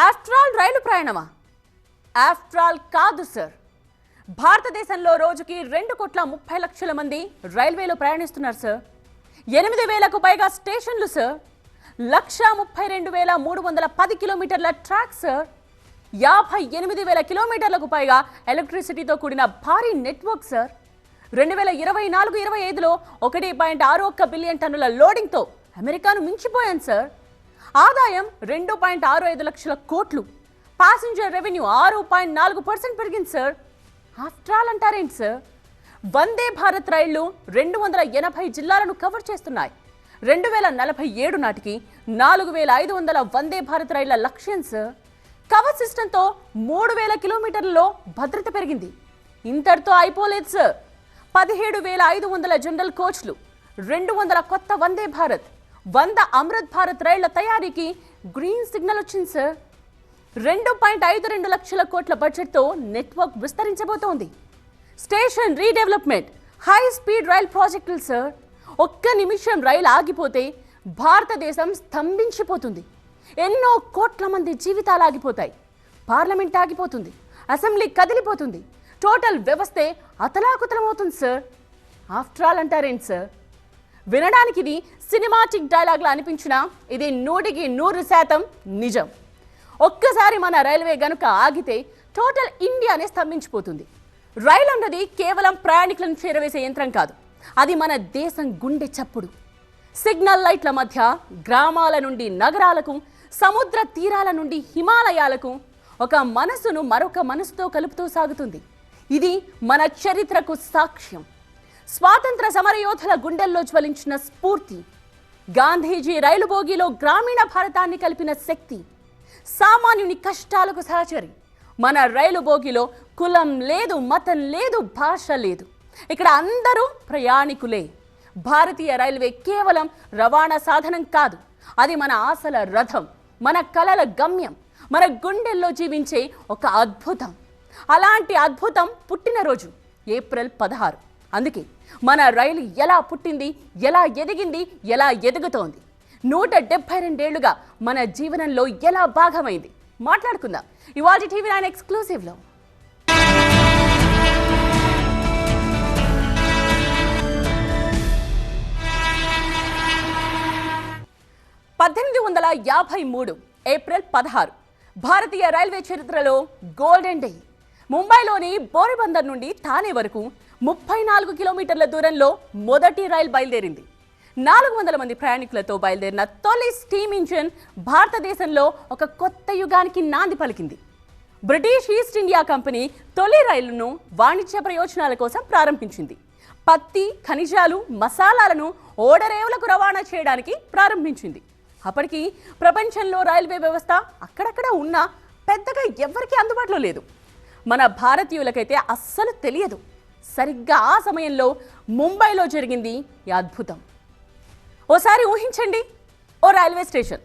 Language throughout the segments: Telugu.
ఆస్ట్రాల్ రైలు ప్రయాణమా? ఆస్ట్రాల్ కాదు సార్ భారతదేశంలో రోజుకి రెండు కోట్ల ముప్పై లక్షల మంది రైల్వేలో ప్రయాణిస్తున్నారు సార్ ఎనిమిది వేలకు పైగా స్టేషన్లు సార్ లక్ష ముప్పై రెండు వేల మూడు వందల పది కిలోమీటర్ల ట్రాక్ సార్ యాభై ఎనిమిది వేల కిలోమీటర్లకు పైగా ఎలక్ట్రిసిటీతో కూడిన భారీ నెట్వర్క్ సార్ రెండు వేల ఇరవై నాలుగు ఇరవై ఐదులో ఒకటి పాయింట్ ఆరు ఒక్క బిలియన్ టన్నుల లోడింగ్తో అమెరికాను మించిపోయాను సార్ ఆదాయం రెండు పాయింట్ ఆరు ఐదు లక్షల కోట్లు. ప్యాసింజర్ రెవెన్యూ ఆరు పాయింట్ నాలుగు పర్సెంట్ పెరిగింది సార్ ఆఫ్టర్ ఆల్ అంటారేంటి సార్ వందే భారత్ రైళ్ళు రెండు వందల ఎనభై జిల్లాలను కవర్ చేస్తున్నాయి. రెండు వేల నలభై ఏడు నాటికి నాలుగు వేల ఐదు వందల వందే భారత్ రైళ్ళ లక్ష్యం సార్ కవర్ సిస్టంతో మూడు వేల కిలోమీటర్లలో భద్రత పెరిగింది. ఇంతటితో అయిపోలేదు సార్ పదిహేడు వేల ఐదు వందల జనరల్ కోచ్లు రెండు వందల కొత్త వందే భారత్. వంద అమృత్ భారత్ రైళ్ళ తయారీకి గ్రీన్ సిగ్నల్ వచ్చింది సార్ రెండు పాయింట్ ఐదు రెండు లక్షల కోట్ల బడ్జెట్తో network విస్తరించబోతోంది. Station redevelopment high speed rail ప్రాజెక్టులు సార్ ఒక్క నిమిషం రైలు ఆగిపోతే భారతదేశం స్తంభించిపోతుంది. ఎన్నో కోట్ల మంది జీవితాలు ఆగిపోతాయి. పార్లమెంట్ ఆగిపోతుంది. అసెంబ్లీ కదిలిపోతుంది. టోటల్ వ్యవస్థే అతలాకుతలమవుతుంది సార్ ఆఫ్టర్ ఆల్ అంటారేంటి సార్ వినడానికి ఇది సినిమాటిక్ డైలాగ్లా అనిపించినా ఇది నూటికి నూరు శాతం నిజం. ఒక్కసారి మన రైల్వే గనుక ఆగితే టోటల్ ఇండియానే స్తంభించిపోతుంది. రైలు అన్నది కేవలం ప్రయాణికులను చేరవేసే యంత్రం కాదు అది మన దేశం గుండె చప్పుడు. సిగ్నల్ లైట్ల మధ్య గ్రామాల నుండి నగరాలకు సముద్ర తీరాల నుండి హిమాలయాలకు ఒక మనసును మరొక మనసుతో కలుపుతూ సాగుతుంది. ఇది మన చరిత్రకు సాక్ష్యం. స్వాతంత్ర సమరయోధుల గుండెల్లో జ్వలించిన స్ఫూర్తి గాంధీజీ రైలు బోగిలో గ్రామీణ భారతాన్ని కలిపిన శక్తి సామాన్యుని కష్టాలకు సహచరి. మన రైలు బోగిలో కులం లేదు మతం లేదు భాష లేదు. ఇక్కడ అందరూ ప్రయాణికులే. భారతీయ రైల్వే కేవలం రవాణా సాధనం కాదు అది మన ఆశల రథం మన కలల గమ్యం మన గుండెల్లో జీవించే ఒక అద్భుతం. అలాంటి అద్భుతం పుట్టినరోజు ఏప్రిల్ పదహారు. అందుకే మన రైలు ఎలా పుట్టింది ఎలా ఎదిగింది ఎలా ఎదుగుతోంది? నూట డెబ్బై రెండేళ్ళుగా మన జీవనంలో ఎలా భాగమైంది? మాట్లాడుకుందాం. ఇవాళ టీవీ నైన్ ఎక్స్క్లూసివ్లో పద్దెనిమిది వందల యాభై మూడు ఏప్రిల్ పదహారు. భారతీయ రైల్వే చరిత్రలో గోల్డెన్ డే. ముంబైలోని బోరిబందర్ నుండి థానే వరకు ముప్పై నాలుగు కిలోమీటర్ల దూరంలో మొదటి రైలు బయలుదేరింది. నాలుగు వందల మంది ప్రయాణికులతో బయలుదేరిన తొలి స్టీమ్ ఇంజిన్ భారతదేశంలో ఒక కొత్త యుగానికి నాంది పలికింది. బ్రిటిష్ ఈస్ట్ ఇండియా కంపెనీ తొలి రైలును వాణిజ్య ప్రయోజనాల కోసం ప్రారంభించింది. పత్తి ఖనిజాలు మసాలాలను ఓడరేవులకు రవాణా చేయడానికి ప్రారంభించింది. అప్పటికి ప్రపంచంలో రైల్వే వ్యవస్థ అక్కడక్కడ ఉన్నా పెద్దగా ఎవ్వరికీ అందుబాటులో లేదు. మన భారతీయులకైతే అస్సలు తెలియదు. సరిగ్గా ఆ సమయంలో ముంబైలో జరిగింది ఈ అద్భుతం. ఓసారి ఊహించండి ఓ రైల్వే స్టేషన్.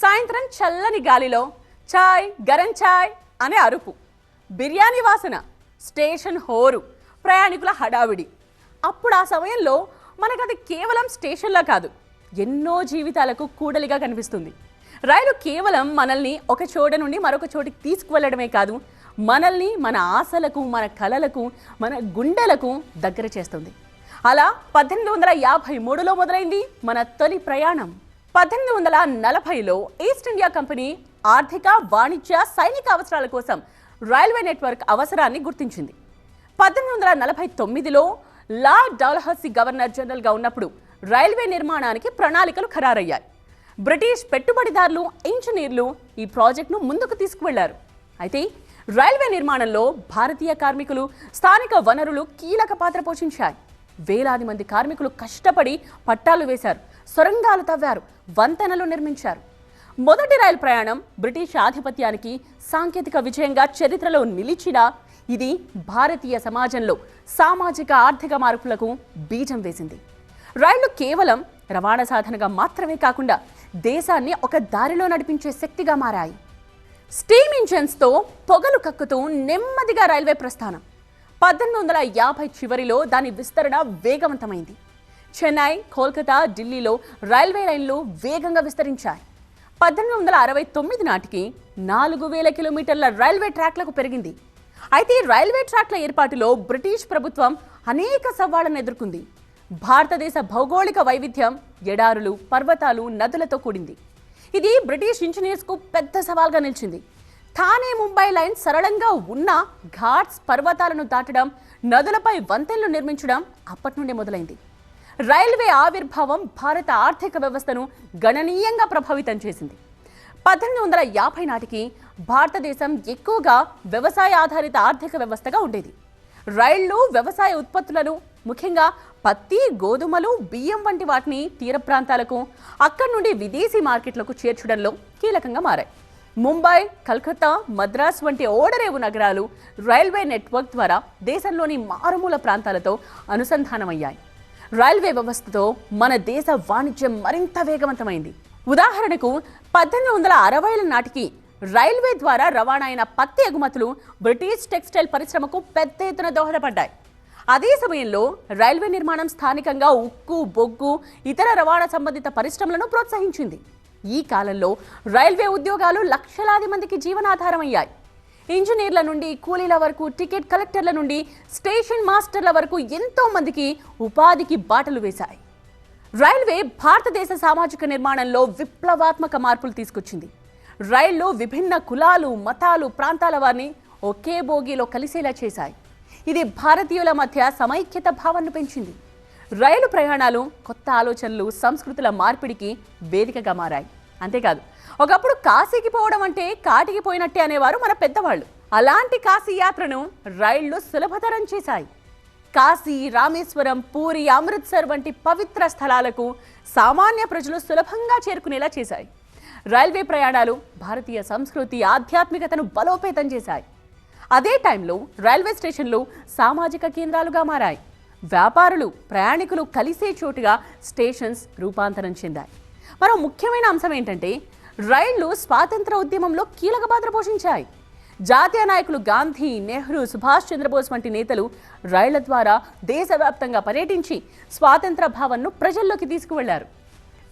సాయంత్రం చల్లని గాలిలో చాయ్ గరం చాయ్ అనే అరుపు. బిర్యానీ వాసన స్టేషన్ హోరు ప్రయాణికుల హడావిడి. అప్పుడు ఆ సమయంలో మనకు అది కేవలం స్టేషన్లా కాదు ఎన్నో జీవితాలకు కూడలిగా కనిపిస్తుంది. రైలు కేవలం మనల్ని ఒక చోట నుండి మరొక చోటికి తీసుకువెళ్ళడమే కాదు మనల్ని మన ఆశలకు మన కలలకు మన గుండెలకు దగ్గర చేస్తుంది. అలా పద్దెనిమిది వందల యాభై మూడులో మొదలైంది మన తొలి ప్రయాణం. పద్దెనిమిది వందల నలభైలో ఈస్ట్ ఇండియా కంపెనీ ఆర్థిక వాణిజ్య సైనిక అవసరాల కోసం రైల్వే నెట్వర్క్ అవసరాన్ని గుర్తించింది. పద్దెనిమిది వందల నలభై తొమ్మిదిలో లా డౌల్హస్సీ గవర్నర్ జనరల్గా ఉన్నప్పుడు రైల్వే నిర్మాణానికి ప్రణాళికలు ఖరారయ్యాయి. బ్రిటిష్ పెట్టుబడిదారులు ఇంజనీర్లు ఈ ప్రాజెక్టును ముందుకు తీసుకువెళ్ళారు. అయితే రైల్వే నిర్మాణంలో భారతీయ కార్మికులు స్థానిక వనరులు కీలక పాత్ర పోషించాయి. వేలాది మంది కార్మికులు కష్టపడి పట్టాలు వేశారు సొరంగాలు తవ్వారు వంతెనలు నిర్మించారు. మొదటి రైలు ప్రయాణం బ్రిటిష్ ఆధిపత్యానికి సాంకేతిక విజయంగా చరిత్రలో నిలిచినా ఇది భారతీయ సమాజంలో సామాజిక ఆర్థిక మార్పులకు బీజం వేసింది. రైళ్ళు కేవలం రవాణా సాధనగా మాత్రమే కాకుండా దేశాన్ని ఒక దారిలో నడిపించే శక్తిగా మారాయి. స్టీమ్ ఇంజన్స్తో పొగలు కక్కుతూ నెమ్మదిగా రైల్వే ప్రస్థానం. పద్దెనిమిది వందల యాభై చివరిలో దాని విస్తరణ వేగవంతమైంది. చెన్నై కోల్కతా ఢిల్లీలో రైల్వే లైన్లు వేగంగా విస్తరించాయి. పద్దెనిమిది వందల అరవై తొమ్మిది నాటికి నాలుగు వేల కిలోమీటర్ల రైల్వే ట్రాక్లకు పెరిగింది. అయితే రైల్వే ట్రాక్ల ఏర్పాటులో బ్రిటిష్ ప్రభుత్వం అనేక సవాళ్ళను ఎదుర్కొంది. భారతదేశ భౌగోళిక వైవిధ్యం ఎడారులు పర్వతాలు నదులతో కూడింది. ఇది బ్రిటిష్ ఇంజనీర్స్కు పెద్ద సవాల్గా నిలిచింది. థానే ముంబై లైన్ సరళంగా ఉన్న ఘాట్స్ పర్వతాలను దాటడం నదులపై వంతెనలు నిర్మించడం అప్పటి నుండే మొదలైంది. రైల్వే ఆవిర్భావం భారత ఆర్థిక వ్యవస్థను గణనీయంగా ప్రభావితం చేసింది. పద్దెనిమిది వందల యాభై నాటికి భారతదేశం ఎక్కువగా వ్యవసాయ ఆధారిత ఆర్థిక వ్యవస్థగా ఉండేది. రైళ్ళు వ్యవసాయ ఉత్పత్తులను ముఖ్యంగా పత్తి గోధుమలు బియ్యం వంటి వాటిని తీర ప్రాంతాలకు అక్కడి నుండి విదేశీ మార్కెట్లకు చేర్చడంలో కీలకంగా మారాయి. ముంబై కల్కత్తా మద్రాస్ వంటి ఓడరేవు నగరాలు రైల్వే నెట్వర్క్ ద్వారా దేశంలోని మారుమూల ప్రాంతాలతో అనుసంధానమయ్యాయి. రైల్వే వ్యవస్థతో మన దేశ వాణిజ్యం మరింత వేగవంతమైంది. ఉదాహరణకు పద్దెనిమిది వందల అరవైల నాటికి రైల్వే ద్వారా రవాణా అయిన పత్తి ఎగుమతులు బ్రిటిష్ టెక్స్టైల్ పరిశ్రమకు పెద్ద ఎత్తున దోహదపడ్డాయి. అదే సమయంలో రైల్వే నిర్మాణం స్థానికంగా ఉక్కు బొగ్గు ఇతర రవాణా సంబంధిత పరిశ్రమలను ప్రోత్సహించింది. ఈ కాలంలో రైల్వే ఉద్యోగాలు లక్షలాది మందికి జీవనాధారమయ్యాయి. ఇంజనీర్ల నుండి కూలీల వరకు టికెట్ కలెక్టర్ల నుండి స్టేషన్ మాస్టర్ల వరకు ఎంతో మందికి ఉపాధికి బాటలు వేశాయి. రైల్వే భారతదేశ సామాజిక నిర్మాణంలో విప్లవాత్మక మార్పులు తీసుకొచ్చింది. రైళ్ళు విభిన్న కులాలు మతాలు ప్రాంతాల వారిని ఒకే బోగీలో కలిసేలా చేశాయి. ఇది భారతీయుల మధ్య సమైక్యత భావనను పెంచింది. రైలు ప్రయాణాలు కొత్త ఆలోచనలు సంస్కృతుల మార్పిడికి వేదికగా మారాయి. అంతేకాదు ఒకప్పుడు కాశీకి పోవడం అంటే కాటికి పోయినట్టే అనేవారు మన పెద్దవాళ్ళు. అలాంటి కాశీ యాత్రను రైళ్ళు సులభతరం చేశాయి. కాశీ రామేశ్వరం పూరి అమృత్సర్ వంటి పవిత్ర స్థలాలకు సామాన్య ప్రజలు సులభంగా చేరుకునేలా చేశాయి. రైల్వే ప్రయాణాలు భారతీయ సంస్కృతి ఆధ్యాత్మికతను బలోపేతం చేశాయి. అదే టైంలో రైల్వే స్టేషన్లు సామాజిక కేంద్రాలుగా మారాయి. వ్యాపారులు ప్రయాణికులు కలిసే చోటుగా స్టేషన్స్ రూపాంతరం చెందాయి. మరో ముఖ్యమైన అంశం ఏంటంటే రైళ్ళు స్వాతంత్ర ఉద్యమంలో కీలక పాత్ర పోషించాయి. జాతీయ నాయకులు గాంధీ నెహ్రూ సుభాష్ చంద్రబోస్ వంటి నేతలు రైళ్ళ ద్వారా దేశవ్యాప్తంగా పర్యటించి స్వాతంత్ర భావనను ప్రజల్లోకి తీసుకువెళ్ళారు.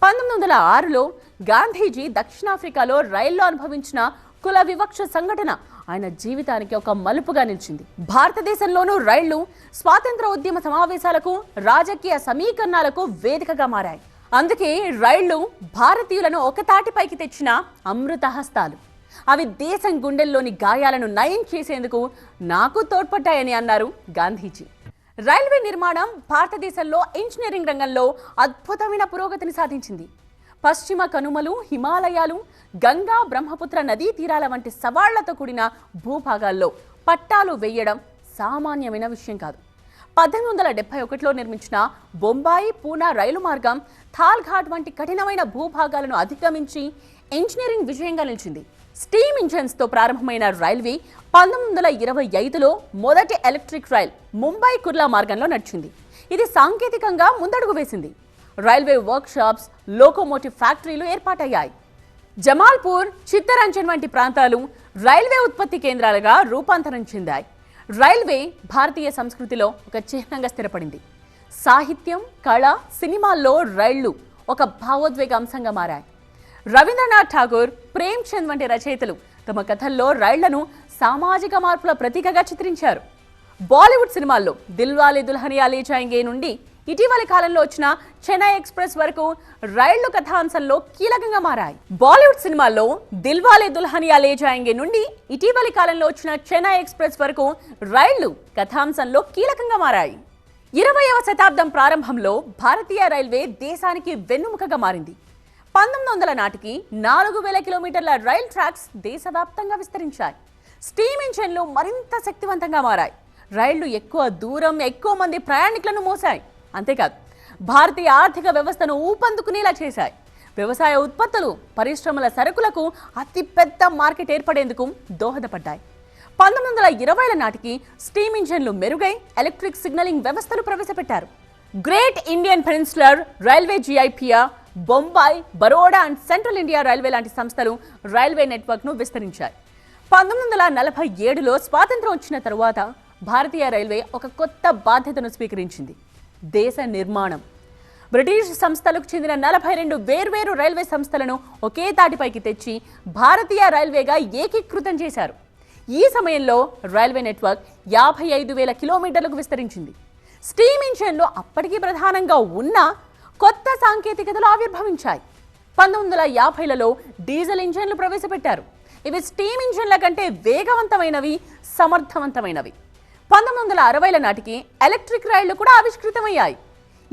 పంతొమ్మిది వందల ఆరులో గాంధీజీ దక్షిణాఫ్రికాలో రైల్లో అనుభవించిన కుల వివక్ష సంఘటన ఆయన జీవితానికి ఒక మలుపుగా నిలిచింది. భారతదేశంలోనూ రైళ్ళు స్వాతంత్ర ఉద్యమ సమావేశాలకు రాజకీయ సమీకరణాలకు వేదికగా మారాయి. అందుకే రైళ్ళు భారతీయులను ఒకతాటిపైకి తెచ్చిన అమృతహస్తాలు అవి దేశం గుండెల్లోని గాయాలను నయం చేసేందుకు నాకు తోడ్పడ్డాయని అన్నారు గాంధీజీ. రైల్వే నిర్మాణం భారతదేశంలో ఇంజనీరింగ్ రంగంలో అద్భుతమైన పురోగతిని సాధించింది. పశ్చిమ కనుమలు హిమాలయాలు గంగా బ్రహ్మపుత్ర నదీ తీరాల వంటి సవాళ్ళతో కూడిన భూభాగాల్లో పట్టాలు వేయడం సామాన్యమైన విషయం కాదు. పద్దెనిమిది వందల డెబ్బై ఒకటిలో నిర్మించిన బొంబాయి పూనా రైలు మార్గం థాల్ఘాట్ వంటి కఠినమైన భూభాగాలను అధిగమించి ఇంజనీరింగ్ విజయంగా నిలిచింది. స్టీమ్ ఇంజన్స్తో ప్రారంభమైన రైల్వే పంతొమ్మిది వందల ఇరవై ఐదులో మొదటి ఎలక్ట్రిక్ రైల్ ముంబై కుర్లా మార్గంలో నడిచింది. ఇది సాంకేతికంగా ముందడుగు వేసింది. రైల్వే వర్క్షాప్స్ లోకోమోటివ్ ఫ్యాక్టరీలు ఏర్పాటయ్యాయి. జమాల్పూర్ చిత్తరంజన్ వంటి ప్రాంతాలు రైల్వే ఉత్పత్తి కేంద్రాలుగా రూపాంతరం చెందాయి. రైల్వే భారతీయ సంస్కృతిలో ఒక చిహ్నంగా స్థిరపడింది. సాహిత్యం కళ సినిమాల్లో రైళ్ళు ఒక భావోద్వేగ అంశంగా మారాయి. రవీంద్రనాథ్ ఠాగూర్ ప్రేమ్ చంద్ వంటి రచయితలు తమ కథల్లో రైళ్ళను సామాజిక మార్పుల ప్రతీకగా చిత్రించారు. బాలీవుడ్ సినిమాల్లో దిల్వాలే దుల్హనియా లే జాయింగే నుండి ఇటీవలి కాలంలో వచ్చిన చెన్నై ఎక్స్ప్రెస్ వరకు రైళ్ళు కథాంశంలో కీలకంగా మారాయి. బాలీవుడ్ సినిమాల్లో దిల్వాలే దుల్హనియా లే జాయింగే నుండి ఇటీవలి కాలంలో వచ్చిన చెన్నై ఎక్స్ప్రెస్ వరకు రైళ్ళు కథాంశంలో కీలకంగా మారాయి. ఇరవయవ శతాబ్దం ప్రారంభంలో భారతీయ రైల్వే దేశానికి వెన్నుముకగా మారింది. పంతొమ్మిది వందల నాటికి నాలుగు వేల కిలోమీటర్ల రైల్ ట్రాక్స్ దేశవ్యాప్తంగా విస్తరించాయి. స్టీమ్ ఇంజన్లు మరింత శక్తివంతంగా మారాయి. రైళ్ళు ఎక్కువ దూరం ఎక్కువ మంది ప్రయాణికులను మోసాయి అంతేకాదు భారతీయ ఆర్థిక వ్యవస్థను ఊపందుకునేలా చేశాయి. వ్యవసాయ ఉత్పత్తులు పరిశ్రమల సరుకులకు అతిపెద్ద మార్కెట్ ఏర్పడేందుకు దోహదపడ్డాయి. పంతొమ్మిది వందల ఇరవైల నాటికి స్టీమ్ ఇంజన్లు మెరుగై ఎలక్ట్రిక్ సిగ్నలింగ్ వ్యవస్థను ప్రవేశపెట్టారు. Great Indian peninsular railway జిఐపియా Bombay Baroda and Central India Railway లాంటి సంస్థలు రైల్వే నెట్వర్క్ను విస్తరించాయి. పంతొమ్మిది వందల నలభై ఏడులో స్వాతంత్రం వచ్చిన తరువాత భారతీయ రైల్వే ఒక కొత్త బాధ్యతను స్వీకరించింది. దేశ నిర్మాణం. బ్రిటిష్ సంస్థలకు చెందిన నలభై రెండు వేర్వేరు రైల్వే సంస్థలను ఒకే తాటిపైకి తెచ్చి భారతీయ రైల్వేగా ఏకీకృతం చేశారు. ఈ సమయంలో రైల్వే నెట్వర్క్ యాభై ఐదు వేల కిలోమీటర్లకు విస్తరించింది. స్టీమ్ ఇంజన్లు అప్పటికీ ప్రధానంగా ఉన్న కొత్త సాంకేతికతలు ఆవిర్భవించాయి. పంతొమ్మిది వందల యాభైలలో డీజిల్ ఇంజన్లు ప్రవేశపెట్టారు. ఇవి స్టీమ్ ఇంజన్ల కంటే వేగవంతమైనవి సమర్థవంతమైనవి. పంతొమ్మిది వందల అరవైల నాటికి ఎలక్ట్రిక్ రైళ్ళు కూడా ఆవిష్కృతమయ్యాయి.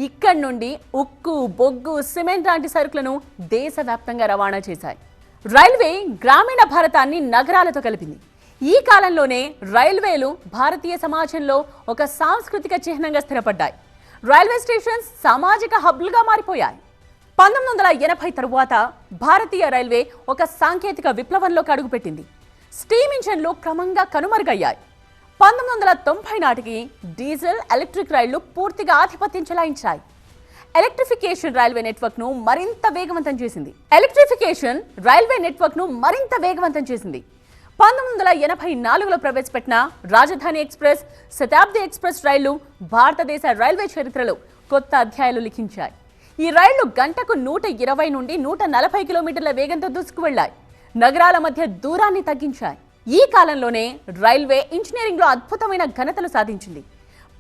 ఇక్కడి నుండి ఉక్కు బొగ్గు సిమెంట్ లాంటి సరుకులను దేశవ్యాప్తంగా రవాణా చేశాయి. రైల్వే గ్రామీణ భారతాన్ని నగరాలతో కలిపింది. ఈ కాలంలోనే రైల్వేలు భారతీయ సమాజంలో ఒక సాంస్కృతిక చిహ్నంగా స్థిరపడ్డాయి. రైల్వే స్టేషన్స్ సామాజిక హబ్లుగా మారిపోయాయి. పంతొమ్మిది వందల ఎనభై తరువాత భారతీయ రైల్వే ఒక సాంకేతిక విప్లవంలోకి అడుగుపెట్టింది. స్టీమ్ ఇంజన్లు క్రమంగా కనుమరుగయ్యాయి. పంతొమ్మిది వందల తొంభై నాటికి డీజిల్ ఎలక్ట్రిక్ రైళ్ళు పూర్తిగా ఆధిపత్యం చెలాయించాయి ఎలక్ట్రిఫికేషన్ రైల్వే నెట్వర్క్ను మరింత వేగవంతం చేసింది. ఎలక్ట్రిఫికేషన్ రైల్వే నెట్వర్క్ను మరింత వేగవంతం చేసింది. పంతొమ్మిది వందల ఎనభై నాలుగులో ప్రవేశపెట్టిన రాజధాని ఎక్స్ప్రెస్ శతాబ్ది ఎక్స్ప్రెస్ రైళ్ళు భారతదేశ రైల్వే చరిత్రలో కొత్త అధ్యాయాలు లిఖించాయి. ఈ రైళ్ళు గంటకు నూట ఇరవై నుండి నూట నలభై కిలోమీటర్ల వేగంతో దూసుకువెళ్ళాయి నగరాల మధ్య దూరాన్ని తగ్గించాయి. ఈ కాలంలోనే రైల్వే ఇంజనీరింగ్లో అద్భుతమైన ఘనతలు సాధించింది.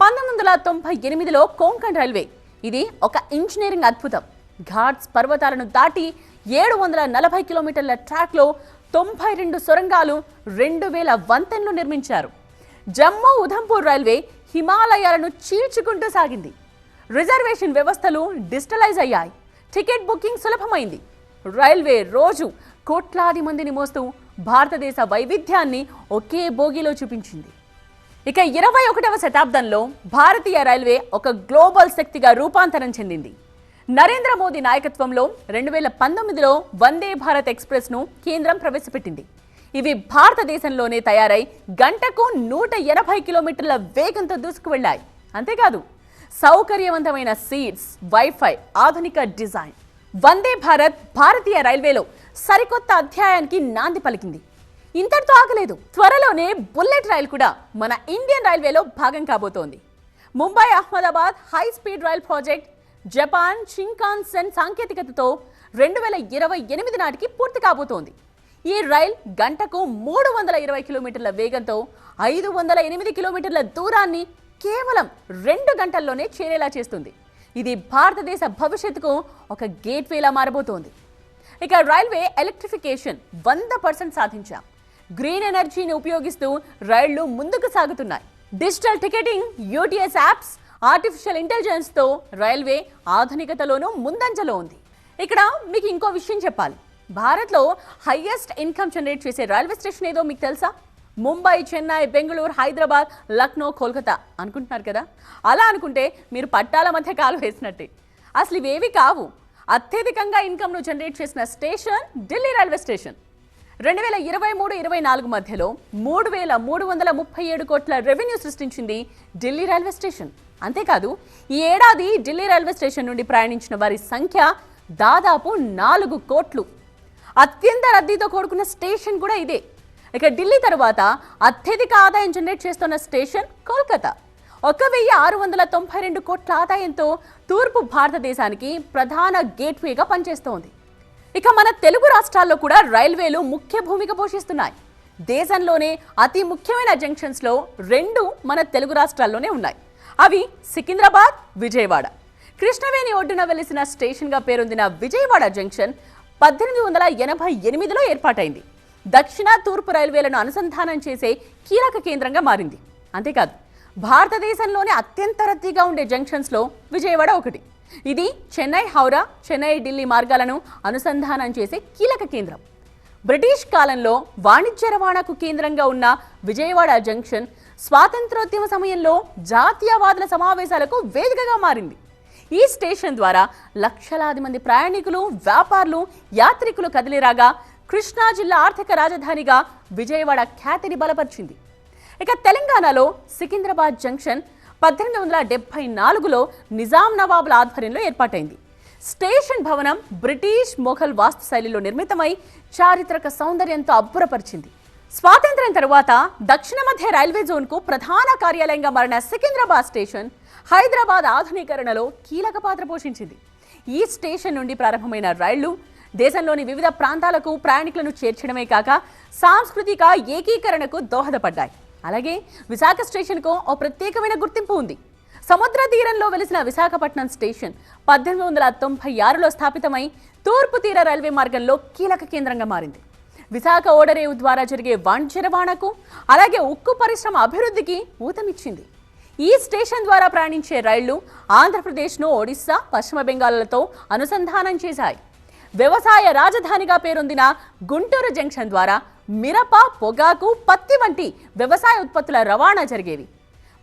పంతొమ్మిది వందల తొంభై ఎనిమిదిలో కోంకణ్ రైల్వే ఇది ఒక ఇంజనీరింగ్ అద్భుతం. ఘాట్స్ పర్వతాలను దాటి ఏడు వందల నలభై కిలోమీటర్ల ట్రాక్లో తొంభై రెండు సొరంగాలు రెండు వేల వంతెనలు నిర్మించారు. జమ్మూ ఉధంపూర్ రైల్వే హిమాలయాలను చీల్చుకుంటూ సాగింది. రిజర్వేషన్ వ్యవస్థలు డిజిటలైజ్ అయ్యాయి. టికెట్ బుకింగ్ సులభమైంది. రైల్వే రోజు కోట్లాది మందిని మోస్తూ భారతదేశ వైవిధ్యాన్ని ఒకే బోగిలో చూపించింది. ఇక ఇరవై ఒకటవ శతాబ్దంలో భారతీయ రైల్వే ఒక గ్లోబల్ శక్తిగా రూపాంతరం చెందింది. నరేంద్ర మోదీ నాయకత్వంలో రెండు వేల పంతొమ్మిదిలో వందే భారత్ ఎక్స్ప్రెస్ను కేంద్రం ప్రవేశపెట్టింది. ఇవి భారతదేశంలోనే తయారై గంటకు నూట ఎనభై కిలోమీటర్ల వేగంతో దూసుకు వెళ్ళాయి అంతేకాదు సౌకర్యవంతమైన సీట్స్ వైఫై ఆధునిక డిజైన్ వందే భారత్ భారతీయ రైల్వేలో సరికొత్త అధ్యాయానికి నాంది పలికింది. ఇంతటితో ఆగలేదు. త్వరలోనే బుల్లెట్ రైల్ కూడా మన ఇండియన్ రైల్వేలో భాగం కాబోతోంది. Mumbai Ahmedabad high speed rail project Japan Shinkansen సాంకేతికతతో రెండు వేల ఇరవై ఎనిమిది నాటికి పూర్తి కాబోతోంది. ఈ రైల్ గంటకు మూడు వందల ఇరవై కిలోమీటర్ల వేగంతో ఐదు వందల ఎనిమిది కిలోమీటర్ల దూరాన్ని కేవలం రెండు గంటల్లోనే చేరేలా చేస్తుంది. ఇది భారతదేశ భవిష్యత్తుకు ఒక గేట్వేలా మారబోతోంది. ఇక రైల్వే ఎలక్ట్రిఫికేషన్ వంద పర్సెంట్ సాధించాం. గ్రీన్ ఎనర్జీని ఉపయోగిస్తూ రైళ్ళు ముందుకు సాగుతున్నాయి. Digital ticketing UTS apps artificial ఇంటెలిజెన్స్తో railway ఆధునికతలోనూ ముందంజలో ఉంది. ఇక్కడ మీకు ఇంకో విషయం చెప్పాలి. భారత్లో హయ్యెస్ట్ ఇన్కమ్ జనరేట్ చేసే రైల్వే స్టేషన్ ఏదో మీకు తెలుసా? ముంబై చెన్నై బెంగళూరు హైదరాబాద్ లక్నో కోల్కతా అనుకుంటున్నారు కదా? అలా అనుకుంటే మీరు పట్టాల మధ్య కాలు వేసినట్టే. అసలు ఇవేవి కావు. అత్యధికంగా ఇన్కమ్ను జనరేట్ చేసిన స్టేషన్ ఢిల్లీ రైల్వే స్టేషన్ రెండు వేల ఇరవై మూడు ఇరవై నాలుగు మధ్యలో మూడు వేల మూడు వందల ముప్పై ఏడు కోట్ల రెవెన్యూ సృష్టించింది ఢిల్లీ రైల్వే స్టేషన్ అంతేకాదు ఈ ఏడాది ఢిల్లీ రైల్వే స్టేషన్ నుండి ప్రయాణించిన వారి సంఖ్య దాదాపు నాలుగు కోట్లు. అత్యంత రద్దీతో కూడుకున్న స్టేషన్ కూడా ఇదే. ఇక ఢిల్లీ తరువాత అత్యధిక ఆదాయం జనరేట్ చేస్తున్న స్టేషన్ కోల్కతా. ఒక వెయ్యి ఆరు వందల తొంభై రెండు కోట్ల ఆదాయంతో తూర్పు భారతదేశానికి ప్రధాన గేట్వేగా పనిచేస్తోంది. ఇక మన తెలుగు రాష్ట్రాల్లో కూడా రైల్వేలు ముఖ్య భూమిక పోషిస్తున్నాయి. దేశంలోనే అతి ముఖ్యమైన జంక్షన్స్లో రెండు మన తెలుగు రాష్ట్రాల్లోనే ఉన్నాయి. అవి సికింద్రాబాద్ విజయవాడ. కృష్ణవేణి ఒడ్డున వెలిసిన స్టేషన్గా పేరొందిన విజయవాడ జంక్షన్ పద్దెనిమిది వందల ఎనభై ఎనిమిదిలో ఏర్పాటైంది. దక్షిణ తూర్పు రైల్వేలను అనుసంధానం చేసే కీలక కేంద్రంగా మారింది. అంతేకాదు భారతదేశంలోనే అత్యంత రద్దీగా ఉండే జంక్షన్స్లో విజయవాడ ఒకటి. ఇది చెన్నై హౌరా చెన్నై ఢిల్లీ మార్గాలను అనుసంధానం చేసే కీలక కేంద్రం. బ్రిటిష్ కాలంలో వాణిజ్య రవాణాకు కేంద్రంగా ఉన్న విజయవాడ జంక్షన్ స్వాతంత్రోద్యమ సమయంలో జాతీయవాదుల సమావేశాలకు వేదికగా మారింది. ఈ స్టేషన్ ద్వారా లక్షలాది మంది ప్రయాణికులు వ్యాపారులు యాత్రికులు కదిలిరాగా కృష్ణా జిల్లా ఆర్థిక రాజధానిగా విజయవాడ ఖ్యాతిని బలపరిచింది. ఇక తెలంగాణలో సికింద్రాబాద్ జంక్షన్ పద్దెనిమిది వందల డెబ్బై నాలుగులో నిజాం నవాబుల ఆధ్వర్యంలో ఏర్పాటైంది. స్టేషన్ భవనం బ్రిటిష్ మొఘల్ వాస్తు శైలిలో నిర్మితమై చారిత్రక సౌందర్యంతో అబ్బురపరిచింది. స్వాతంత్ర్యం తరువాత దక్షిణ మధ్య రైల్వే జోన్కు ప్రధాన కార్యాలయంగా మారిన సికింద్రాబాద్ స్టేషన్ హైదరాబాద్ ఆధునీకరణలో కీలక పాత్ర పోషించింది. ఈ స్టేషన్ నుండి ప్రారంభమైన రైళ్ళు దేశంలోని వివిధ ప్రాంతాలకు ప్రయాణికులను చేర్చడమే కాక సాంస్కృతిక ఏకీకరణకు దోహదపడ్డాయి. అలాగే విశాఖ స్టేషన్కు ఓ ప్రత్యేకమైన గుర్తింపు ఉంది. సముద్ర తీరంలో వెలిసిన విశాఖపట్నం స్టేషన్ పద్దెనిమిది వందల తొంభై ఆరులో స్థాపితమై తూర్పు తీర రైల్వే మార్గంలో కీలక కేంద్రంగా మారింది. విశాఖ ఓడరేవు ద్వారా జరిగే వాణిజ్య రవాణాకు అలాగే ఉక్కు పరిశ్రమ అభివృద్ధికి ఊతమిచ్చింది. ఈ స్టేషన్ ద్వారా ప్రయాణించే రైళ్ళు ఆంధ్రప్రదేశ్ను ఒడిశా పశ్చిమ బెంగాల్లతో అనుసంధానం చేశాయి. వ్యవసాయ రాజధానిగా పేరొందిన గుంటూరు జంక్షన్ ద్వారా మిరప పొగాకు పత్తి వంటి వ్యవసాయ ఉత్పత్తుల రవాణా జరిగేవి.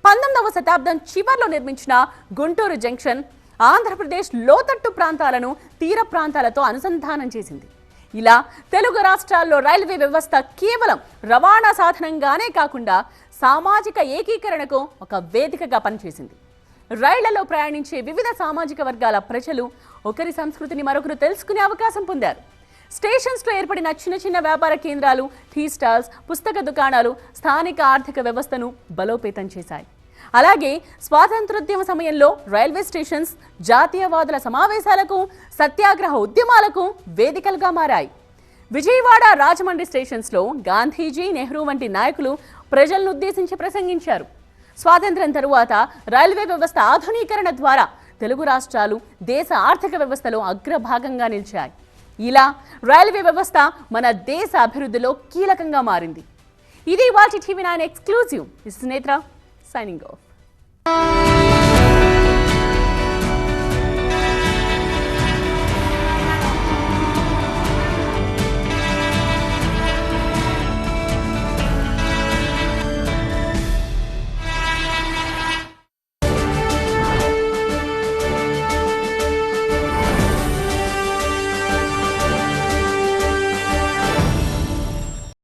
పంతొమ్మిదవ శతాబ్దం చివర్లో నిర్మించిన గుంటూరు జంక్షన్ ఆంధ్రప్రదేశ్ లోతట్టు ప్రాంతాలను తీర ప్రాంతాలతో అనుసంధానం చేసింది. ఇలా తెలుగు రాష్ట్రాల్లో రైల్వే వ్యవస్థ కేవలం రవాణా సాధనంగానే కాకుండా సామాజిక ఏకీకరణకు ఒక వేదికగా పనిచేసింది. రైళ్ళలో ప్రయాణించే వివిధ సామాజిక వర్గాల ప్రజలు ఒకరి సంస్కృతిని మరొకరు తెలుసుకునే అవకాశం పొందారు. స్టేషన్స్లో ఏర్పడిన చిన్న చిన్న వ్యాపార కేంద్రాలు టీ స్టాల్స్ పుస్తక దుకాణాలు స్థానిక ఆర్థిక వ్యవస్థను బలోపేతం చేశాయి. అలాగే స్వాతంత్రోద్యమ సమయంలో రైల్వే స్టేషన్స్ జాతీయవాదుల సమావేశాలకు సత్యాగ్రహ ఉద్యమాలకు వేదికలుగా మారాయి. విజయవాడ రాజమండ్రి స్టేషన్స్లో గాంధీజీ నెహ్రూ వంటి నాయకులు ప్రజలను ఉద్దేశించి ప్రసంగించారు. స్వాతంత్ర్యం తరువాత రైల్వే వ్యవస్థ ఆధునీకరణ ద్వారా తెలుగు రాష్ట్రాలు దేశ ఆర్థిక వ్యవస్థలో అగ్రభాగంగా నిలిచాయి. ఇలా రైల్వే వ్యవస్థ మన దేశ అభివృద్ధిలో కీలకంగా మారింది. ఇది వాటి TV nine exclusive. Is signing off